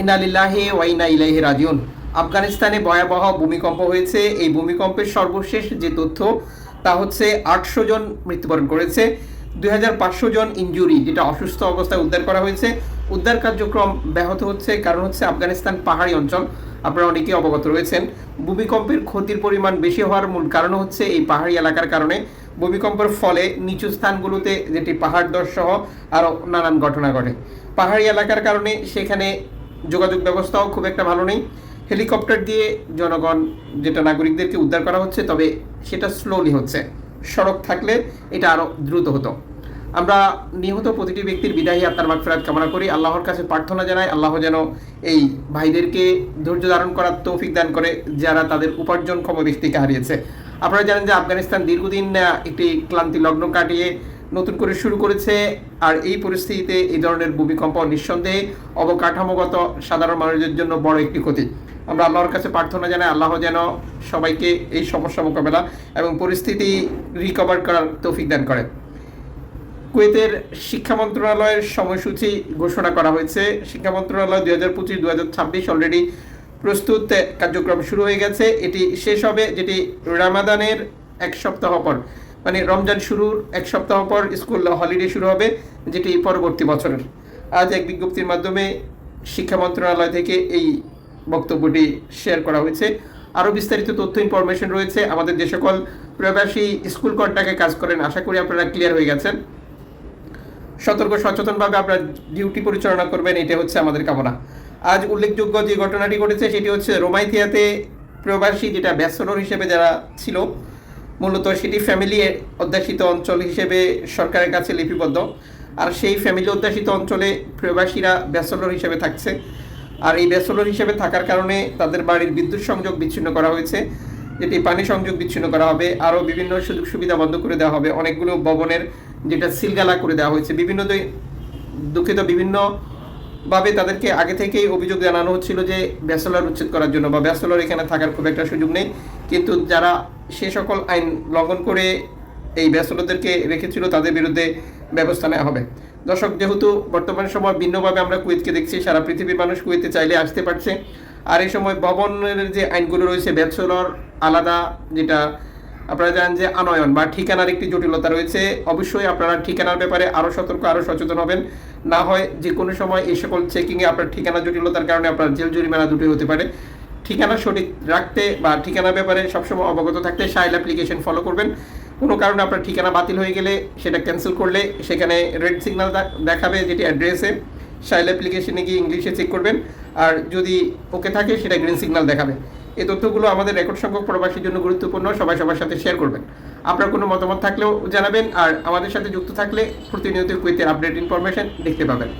ইনালিল্লাহি ওয়াইনা ইলাইহি রাজিউন। আফগানিস্তানে ভয়াবহ ভূমিকম্প হয়েছে। এই ভূমিকম্পের সর্বশেষ যে তথ্য, তা হচ্ছে আটশো জন মৃত্যুবরণ করেছে, দুই হাজার পাঁচশো জন ইনজুরি, যেটা অসুস্থ অবস্থায় উদ্ধার করা হয়েছে। উদ্ধার কার্যক্রম ব্যাহত হচ্ছে, কারণ হচ্ছে আফগানিস্তান পাহাড়ি অঞ্চল। আপনারা অনেকেই অবগত রয়েছেন। ভূমিকম্পের ক্ষতির পরিমাণ বেশি হওয়ার মূল কারণ হচ্ছে এই পাহাড়ি এলাকার কারণে। ভূমিকম্পের ফলে নিচু স্থানগুলোতে যেটি পাহাড় দর সহ আরও নানান ঘটনা ঘটে। পাহাড়ি এলাকার কারণে সেখানে যোগাযোগ ব্যবস্থাও খুব একটা ভালো নেই। হেলিকপ্টার দিয়ে জনগণ, যেটা নাগরিকদেরকে উদ্ধার করা হচ্ছে, তবে সেটা স্লোলি হচ্ছে। সড়ক থাকলে এটা আরও দ্রুত হতো। আমরা নিহত প্রতিটি ব্যক্তির বিদায়ী আত্মার মাগফিরাত কামনা করি। আল্লাহর কাছে প্রার্থনা জানাই। আল্লাহ যেন এই ভাইদেরকে ধৈর্য ধারণ করার তৌফিক দান করে, যারা তাদের উপার্জনক্ষম ব্যক্তিকে হারিয়েছে। আপনারা জানেন যে আফগানিস্তান দীর্ঘদিন একটি ক্লান্তি লগ্ন কাটিয়ে নতুন করে শুরু করেছে। আর এই পরিস্থিতিতে এই ধরনের ভূমিকম্প নিঃসন্দেহে অবকাঠামোগত সাধারণ মানুষদের জন্য বড় একটি ক্ষতি। আমরা আল্লাহর কাছে প্রার্থনা জানাই, আল্লাহ যেন সবাইকে এই সমস্যা মোকাবেলা এবং পরিস্থিতি রিকভার করার তৌফিক দান করে। কুয়েতের শিক্ষা মন্ত্রণালয়ের সময়সূচি ঘোষণা করা হয়েছে। শিক্ষা মন্ত্রণালয় দুই হাজার পঁচিশ দু হাজার ছাব্বিশ অলরেডি প্রস্তুত কার্যক্রম শুরু হয়ে গেছে। এটি শেষ হবে যেটি রামাদানের এক সপ্তাহ পর। মানে রমজান শুরুর এক সপ্তাহ পর স্কুল হলিডে শুরু হবে, যেটি পরবর্তী বছরের। আজ এক বিজ্ঞপ্তির মাধ্যমে শিক্ষা মন্ত্রণালয় থেকে এই বক্তব্যটি শেয়ার করা হয়েছে। আরও বিস্তারিত তথ্য, ইনফরমেশন রয়েছে আমাদের যে সকল প্রবাসী স্কুল কন্ট্যাক্টে কাজ করেন, আশা করি আপনারা ক্লিয়ার হয়ে গেছেন। সতর্ক, সচেতনভাবে আপনার ডিউটি পরিচালনা করবেন এটা হচ্ছে আমাদের কামনা। আজ উল্লেখযোগ্য যে ঘটনাটি ঘটেছে, সেটি হচ্ছে রোমাইথিয়াতে প্রবাসী, যেটা ব্যাচেলর হিসেবে যারা ছিল মূলত সেটি ফ্যামিলি অধ্যাসিত অঞ্চল হিসেবে সরকারের কাছে লিপিবদ্ধ। আর সেই ফ্যামিলি অধ্যাসিত অঞ্চলে প্রবাসীরা ব্যাচেলর হিসেবে থাকছে। আর এই ব্যাচেলর হিসেবে থাকার কারণে তাদের বাড়ির বিদ্যুৎ সংযোগ বিচ্ছিন্ন করা হয়েছে, যেটি পানি সংযোগ বিচ্ছিন্ন করা হবে। আরও বিভিন্ন সুযোগ সুবিধা বন্ধ করে দেওয়া হবে। অনেকগুলো ভবনের যেটা সিলগালা করে দেওয়া হয়েছে। বিভিন্ন দুঃখিত, বিভিন্ন ভাবে তাদেরকে আগে থেকেই অভিযোগ জানানো হচ্ছিল যে ব্যাচেলর উচ্ছেদ করার জন্য বা ব্যাচেলর এখানে থাকার খুব একটা সুযোগ নেই। কিন্তু যারা সে সকল আইন লঙ্ঘন করে এই ব্যাচেলরদেরকে রেখেছিল, তাদের বিরুদ্ধে ব্যবস্থা নেওয়া হবে। দর্শক, যেহেতু বর্তমান সময় ভিন্নভাবে আমরা কুয়েতকে দেখছি, সারা পৃথিবীর মানুষ কুয়েতে চাইলে আসতে পারছে। আর এই সময় ভবনের যে আইনগুলো রয়েছে, ব্যাচেলর আলাদা, যেটা আপনারা জানেন যে আনয়ন বা ঠিকানার একটি জটিলতা রয়েছে। অবশ্যই আপনারা ঠিকানার ব্যাপারে আরও সতর্ক আরও সচেতন হবেন। না হয় যে কোনো সময় এই সকল চেকিংয়ে আপনার ঠিকানা জটিলতার কারণে আপনার জেল জরিমানা দুটোই হতে পারে। ঠিকানা সঠিক রাখতে বা ঠিকানা ব্যাপারে সবসময় অবগত থাকতে সাইল অ্যাপ্লিকেশন ফলো করবেন। কোনো কারণে আপনার ঠিকানা বাতিল হয়ে গেলে সেটা ক্যান্সেল করলে সেখানে রেড সিগন্যাল দেখাবে যেটি অ্যাড্রেসে সাইল অ্যাপ্লিকেশনে গিয়ে ইংলিশে চেক করবেন। আর যদি ওকে থাকে সেটা গ্রিন সিগন্যাল দেখাবে। এই তথ্যগুলো আমাদের রেকর্ড সংখ্যক প্রবাসীর জন্য গুরুত্বপূর্ণ, সবাই সবার সাথে শেয়ার করবেন। আপনার কোনো মতামত থাকলেও জানাবেন। আর আমাদের সাথে যুক্ত থাকলে প্রতিনিয়ত কুয়েতের আপডেট ইনফরমেশন দেখতে পাবেন।